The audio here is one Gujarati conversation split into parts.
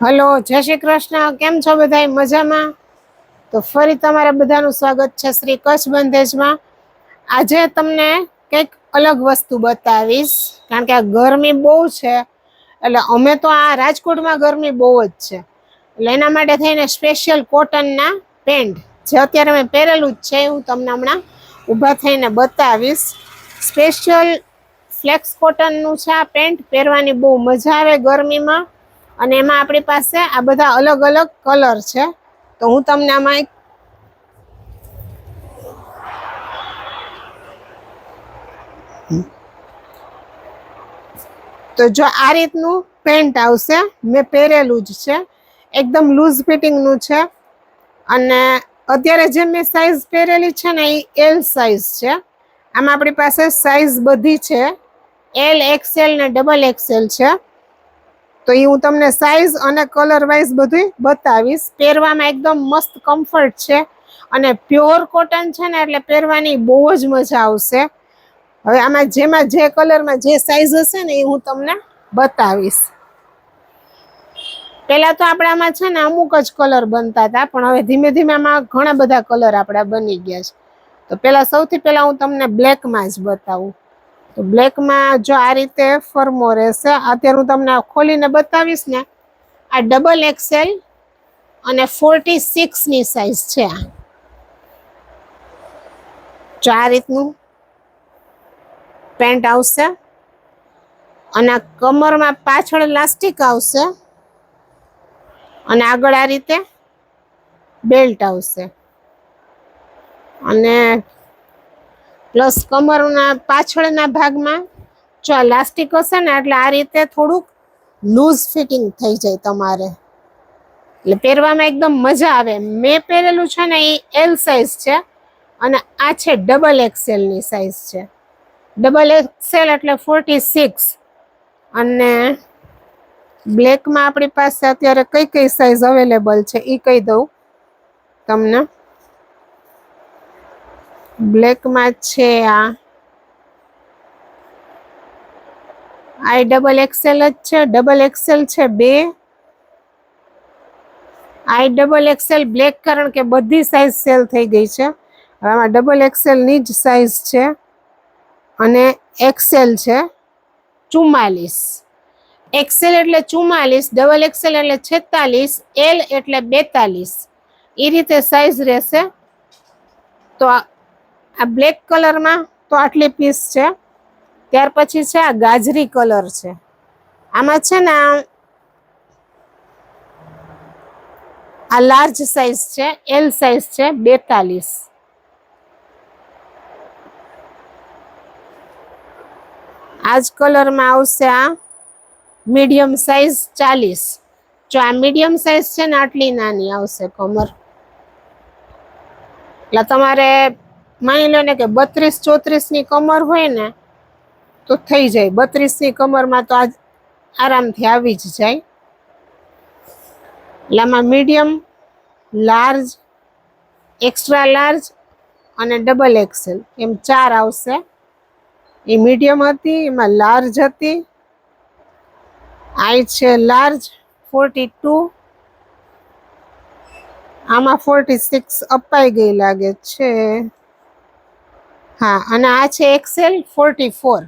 હલો, જય શ્રી કૃષ્ણ. કેમ છો બધા મજામાં? તો ફરી તમારા બધાનું સ્વાગત છે શ્રી કચ્છ બંધેજમાં. આજે તમને કંઈક અલગ વસ્તુ બતાવીશ, કારણ કે આ ગરમી બહુ છે. એટલે અમે તો આ રાજકોટમાં ગરમી બહુ જ છે. એટલે એના માટે થઈને સ્પેશિયલ કોટનના પેન્ટ જે અત્યારે મેં પહેરેલું જ છે, હું તમને હમણાં ઊભા થઈને બતાવીશ. સ્પેશિયલ ફ્લેક્સ કોટનનું છે આ પેન્ટ પહેરવાની બહુ મજા આવે ગરમીમાં. અને એમાં આપણી પાસે આ બધા અલગ અલગ કલર છે. તો હું તમને આમાં એક તો જો આ રીતનું પેન્ટ આવશે. મેં પહેરેલું જ છે. એકદમ લૂઝ ફિટિંગનું છે. અને અત્યારે જે મેં સાઈઝ પહેરેલી છે ને, એ એલ સાઈઝ છે. આમાં આપણી પાસે સાઈઝ બધી છે. એલ એક્સેલ ને ડબલ એક્સેલ છે. તો એ હું તમને સાઈઝ અને કલર વાઇઝ બધું બતાવીશ. પહેરવામાં એકદમ મસ્ત કમ્ફર્ટ છે અને પ્યોર કોટન છે ને એટલે પહેરવાની બહુ જ મજા આવશે. હવે આમાં જેમાં જે કલરમાં જે સાઈઝ હશે ને એ હું તમને બતાવીશ. પહેલાં તો આપણે આમાં છે ને અમુક જ કલર બનતા હતા, પણ હવે ધીમે ધીમે આમાં ઘણા બધા કલર આપણા બની ગયા છે. તો પહેલાં સૌથી પહેલાં હું તમને બ્લેકમાં જ બતાવું. તો બ્લેકમાં જો આ રીતે ફરમો રહેશે, અત્યારે હું તમને ખોલીને બતાવીશ ને, આ ડબલ એક્સેલ અને ફોર્ટી સિક્સની સાઇઝ છે આ. જો આ રીતનું પેન્ટ આવશે અને કમરમાં પાછળ લાસ્ટિક આવશે અને આગળ આ રીતે બેલ્ટ આવશે. અને પ્લસ કમરના પાછળના ભાગમાં જો આ લાસ્ટિક હશે ને, એટલે આ રીતે થોડુંક લૂઝ ફિટિંગ થઈ જાય તમારે. એટલે પહેરવામાં એકદમ મજા આવે. મેં પહેરેલું છે ને એ એલ સાઇઝ છે અને આ છે ડબલ એક્સેલની સાઇઝ છે. ડબલ એક્સેલ એટલે ફોર્ટી સિક્સ અને બ્લેકમાં આપણી પાસે અત્યારે કઈ કઈ સાઇઝ અવેલેબલ છે એ કહી દઉં તમને. બ્લેકમાં છે આ. આઈ ડબલ એક્સેલ જ છે, ડબલ એક્સેલ છે બે. આઈ ડબલ એક્સેલ બ્લેક કારણ કે બધી સાઈઝ સેલ થઈ ગઈ છે. હવે આમાં ડબલ એક્સેલની જ સાઈઝ છે અને એક્સેલ છે ચુમ્માલીસ. એક્સેલ એટલે ચુમ્માલીસ, ડબલ એક્સેલ એટલે છેતાલીસ, એલ એટલે બેતાલીસ. એ રીતે સાઈઝ રહેશે. તો આ બ્લેક કલરમાં તો આટલી પીસ છે. ત્યાર પછી છે આ ગાજરી કલર છે. આમાં છે ને આ લાર્જ સાઈઝ છે એલ સાઈઝ છે, બેતાલીસ. આ જ કલરમાં આવશે આ મીડિયમ સાઈઝ ચાલીસ. જો આ મીડિયમ સાઈઝ છે ને આટલી નાની આવશે કમર એટલે તમારે માની લો ને કે બત્રીસ ચોત્રીસની કમર હોય ને, તો થઈ જાય. બત્રીસની કમરમાં તો આજ આરામથી આવી જ જાય. એટલે આમાં મીડિયમ, લાર્જ, એક્સ્ટ્રા લાર્જ અને ડબલ એક્સેલ. એમ ચાર આવશે. એ મીડિયમ હતી, એમાં લાર્જ હતી. આઈ છે લાર્જ, ફોર્ટી ટુ. આમાં ફોર્ટી સિક્સ અપાઈ ગઈ લાગે છે. હા, અને આ છે એક્સેલ ફોર્ટી ફોર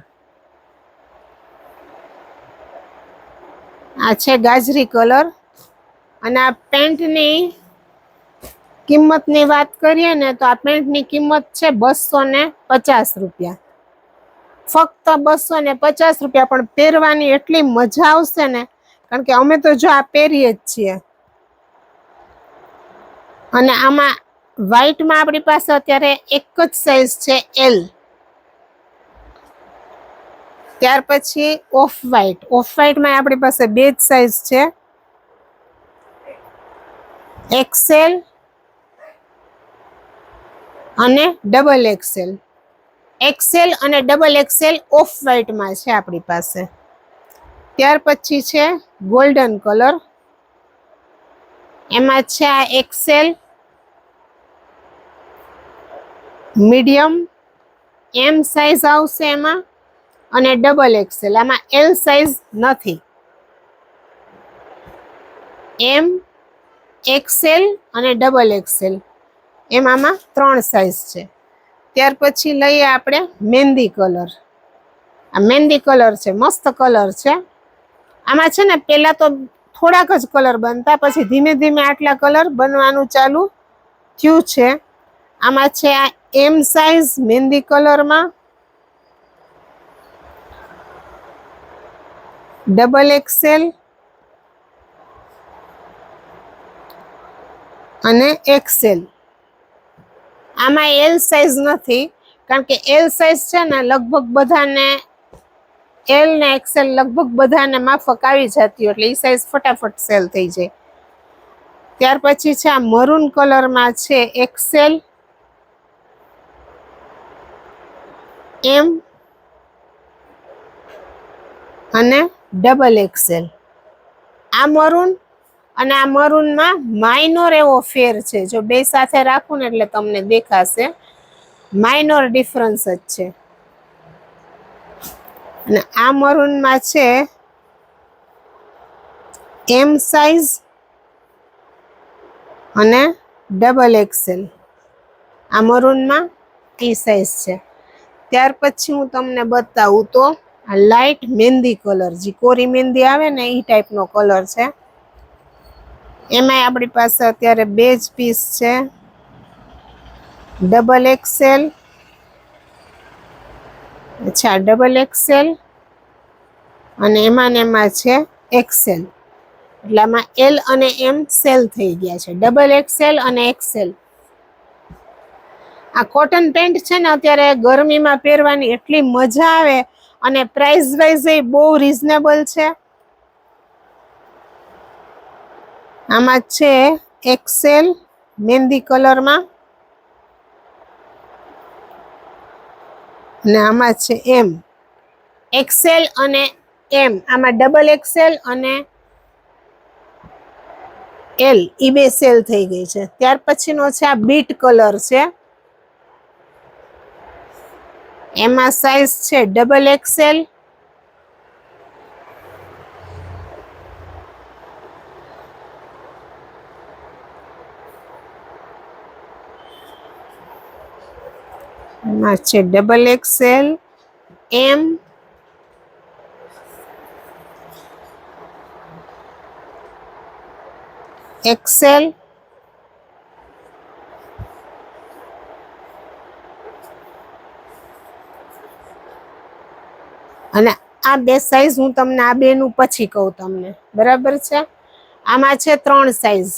આ છે ગાજરી કલર. અને આ પેન્ટની કિંમતની વાત કરીએ ને, તો આ પેન્ટની કિંમત છે બસો ને પચાસ રૂપિયા. ફક્ત બસો ને પચાસ રૂપિયા, પણ પહેરવાની એટલી મજા આવશે ને, કારણ કે અમે તો જો આ પહેરીએ જ છીએ. અને આમાં વ્હાઈટમાં આપણી પાસે અત્યારે એક જ સાઈઝ છે એલ ત્યાર પછી ઓફ વ્હાઈટ ઓફ વ્હાઈટમાં આપણી પાસે બે જ સાઈઝ છે. એક્સેલ અને ડબલ એક્સેલ એક્સેલ અને ડબલ એક્સેલ ઓફ વ્હાઈટમાં છે આપણી પાસે. ત્યાર પછી છે ગોલ્ડન કલર એમાં છે આ એક્સેલ મીડિયમ, એમ સાઈઝ આવશે એમાં અને ડબલ એક્સેલ આમાં એલ સાઈઝ નથી. એમ એક્સેલ અને ડબલ એક્સેલ એમ ત્રણ સાઇઝ છે. ત્યાર પછી લઈએ આપણે મહેંદી કલર આ મહેંદી કલર છે, મસ્ત કલર છે. આમાં છે ને પહેલાં તો થોડાક જ કલર બનતા, પછી ધીમે ધીમે આટલા કલર બનવાનું ચાલુ થયું છે. આમાં છે આ એમ સાઇઝ મહેંદી કલરમાં ડબલ એક્સેલ અને એક્સેલ આમાં એલ સાઇઝ નથી, કારણ કે એલ સાઇઝ છે ને લગભગ બધાને એલ ને એક્સેલ લગભગ બધાને માફક આવી જતી હોય, એટલે એ સાઇઝ ફટાફટ સેલ થઈ જાય. ત્યાર પછી છે આ મરૂન કલરમાં છે એક્સેલ એમ અને ડબલ એક્સેલ આ મરૂન અને આ મરૂનમાં માઇનોર એવો ફેર છે. જો બે સાથે રાખું ને એટલે તમને દેખાશે. માઇનોર ડિફરન્સ જ છે. અને આ મરૂનમાં છે એમ સાઇઝ અને ડબલ એક્સેલ આ મરૂનમાં ટી સાઇઝ છે. ત્યાર પછી હું તમને બતાવું તો લાઇટ મહેંદી કલર જે કોરી મહેંદી આવે ને એ ટાઈપનો કલર છે. એમાંય આપણી પાસે અત્યારે બે જ પીસ છે. ડબલ એક્સેલ અચ્છા ડબલ એક્સેલ અને એમાં ને એમાં છે એક્સેલ એટલે આમાં એલ અને એમ સેલ થઈ ગયા છે. ડબલ એક્સેલ અને એક્સેલ આ કોટન પેન્ટ છે ને, અત્યારે ગરમીમાં પહેરવાની એટલી મજા આવે અને પ્રાઇસ વાઇઝ એ બહુ રિઝનેબલ છે. આમાં છે એક્સેલ મહેંદી કલરમાં. અને આમાં છે એમ એક્સેલ અને એમ આમાં ડબલ એક્સેલ અને એલ ઈ બે સેલ થઈ ગઈ છે. ત્યાર પછીનો છે આ બીટ કલર છે. એમાં સાઈઝ છે ડબલ એક્સેલ એમાં છે ડબલ એક્સેલ એમ એક્સેલ અને આ બે સાઈઝ હું તમને આ બેનું પછી કહું તમને. બરાબર છે? આમાં છે ત્રણ સાઈઝ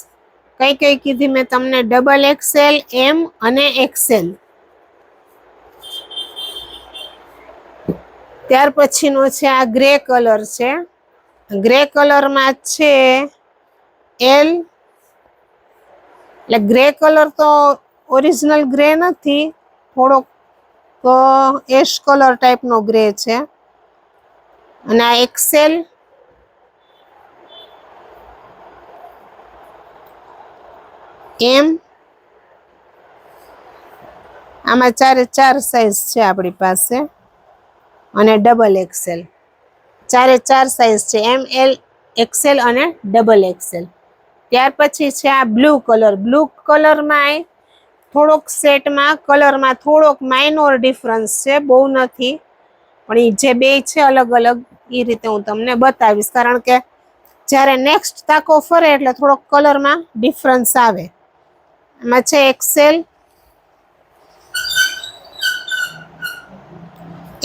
કઈ કઈ કીધી મેં તમને? ડબલ એક્સેલ એમ અને એક્સેલ ત્યાર પછીનો છે આ ગ્રે કલર છે. ગ્રે કલરમાં છે એલ એટલે ગ્રે કલર તો ઓરિજિનલ ગ્રે નથી. થોડોક એશ કલર ટાઈપનો ગ્રે છે. અને આ એક્સેલ એમ આમાં ચારે ચાર સાઈઝ છે આપણી પાસે. અને ડબલ એક્સેલ ચારે ચાર સાઈઝ છે. એમ એલ એક્સેલ અને ડબલ એક્સેલ ત્યાર પછી છે આ બ્લુ કલર બ્લુ કલરમાં થોડોક સેટમાં કલરમાં થોડોક માઇનોર ડિફરન્સ છે. બહુ નથી. પણ એ જે બે છે અલગ અલગ એ રીતે હું તમને બતાવીશ. કારણ કે જ્યારે નેક્સ્ટ તાકો ફરે એટલે થોડોક કલરમાં ડિફરન્સ આવે. એમાં છે XL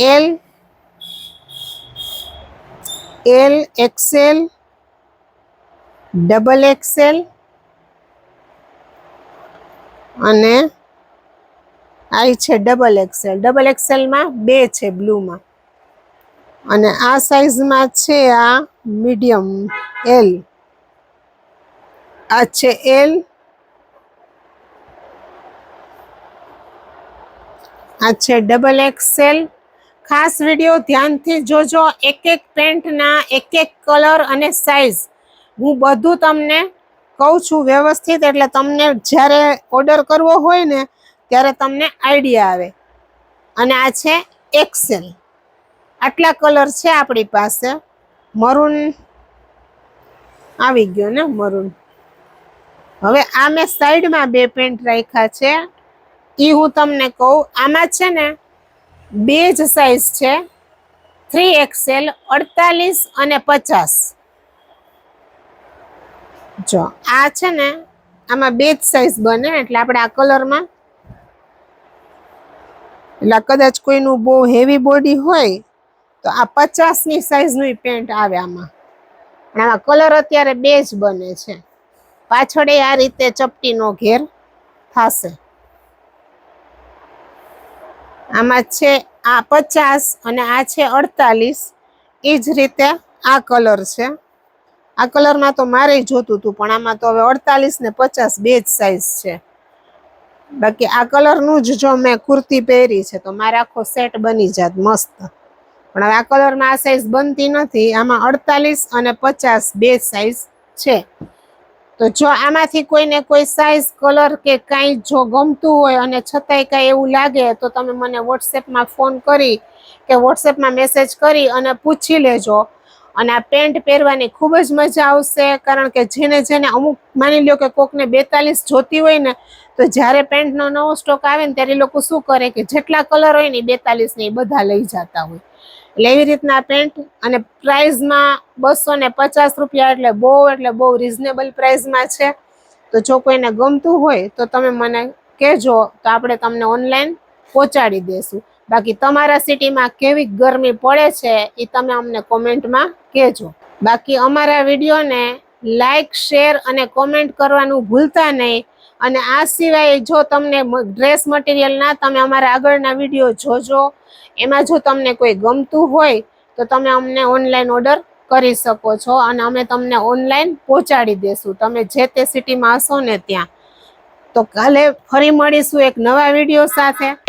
L L XL double XL અને આ છે ડબલ એક્સેલ ડબલ એક્સેલમાં બે છે બ્લુમાં અને આ સાઈઝમાં છે આ મીડિયમ એલ. આ છે એલ. આ છે ડબલ એક્સેલ. ખાસ વીડિયો ધ્યાનથી જોજો. એક એક પેન્ટના એક એક કલર અને સાઈઝ. હું બધું તમને કહું છું વ્યવસ્થિત, એટલે તમને જ્યારે ઓર્ડર કરવો હોય ને, ત્યારે તમને આઈડિયા આવે. અને આ છે એક્સેલ. આટલા કલર છે આપણી પાસે. મરૂન આવી ગયો ને, મરૂન. હવે આ મેં સાઈડમાં બે પેન્ટ રાખ્યા છે. એ હું તમને કહું, આમાં છે ને બે જ સાઈઝ છે થ્રી એક્સેલ અડતાલીસ અને પચાસ. જો, આ છે ને આમાં બે જ સાઈઝ બને, એટલે આપણે આ કલરમાં, એટલે કદાચ કોઈનું બહુ હેવી બોડી હોય તો આ પચાસની સાઇઝનું પેન્ટ આવે આમાં. પણ આમાં કલર અત્યારે બે જ બને છે. પાછળ આ રીતે ચપટીનો ઘેર થશે. આમાં છે આ પચાસ અને આ છે અડતાલીસ. એ જ રીતે આ કલર છે. આ કલરમાં તો મારે જોતું હતું, પણ આમાં તો હવે અડતાલીસ ને પચાસ બે જ સાઈઝ છે. બાકી આ કલરનું જ જો મેં કુર્તી પહેરી છે, તો મારે આખો સેટ બની જાત મસ્ત. પણ હવે આ કલરમાં આ સાઈઝ બનતી નથી, આમાં અડતાલીસ અને પચાસ બે સાઈઝ છે. તો જો આમાંથી કોઈને કોઈ સાઈઝ કલર કે કાંઈ જો ગમતું હોય અને છતાંય કાંઈ એવું લાગે, તો તમે મને વોટ્સએપમાં ફોન કરી કે વોટ્સએપમાં મેસેજ કરી અને પૂછી લેજો. અને આ પેન્ટ પહેરવાની ખૂબ જ મજા આવશે, કારણ કે જેને જેને અમુક માની લો કે કોકને બેતાલીસ જોતી હોય ને, તો જ્યારે પેન્ટનો નવો સ્ટોક આવે ને ત્યારે એ લોકો શું કરે કે જેટલા કલર હોય ને બેતાલીસ ને એ બધા લઈ જતા હોય. એટલે એવી રીતના પેન્ટ અને પ્રાઇઝમાં બસો ને પચાસ રૂપિયા એટલે બહુ એટલે બહુ રિઝનેબલ પ્રાઇઝમાં છે. તો જો કોઈને ગમતું હોય તો તમે મને કહેજો તો આપણે તમને ઓનલાઈન પહોંચાડી દેશું. બાકી તમારા સિટીમાં કેવી ગરમી પડે છે એ તમે અમને કોમેન્ટમાં કહેજો. બાકી અમારા વિડીયોને લાઈક શેર અને કોમેન્ટ કરવાનું ભૂલતા નહીં. અને આ સિવાય જો તમને ડ્રેસ મટીરિયલના તમે અમારા આગળના વીડિયો જોજો. એમાં જો તમને કોઈ ગમતું હોય, તો તમે અમને ઓનલાઈન ઓર્ડર કરી શકો છો અને અમે તમને ઓનલાઈન પહોંચાડી દેશું. તમે જે તે સિટીમાં હશો ને ત્યાં. તો કાલે ફરી મળીશું એક નવા વીડિયો સાથે.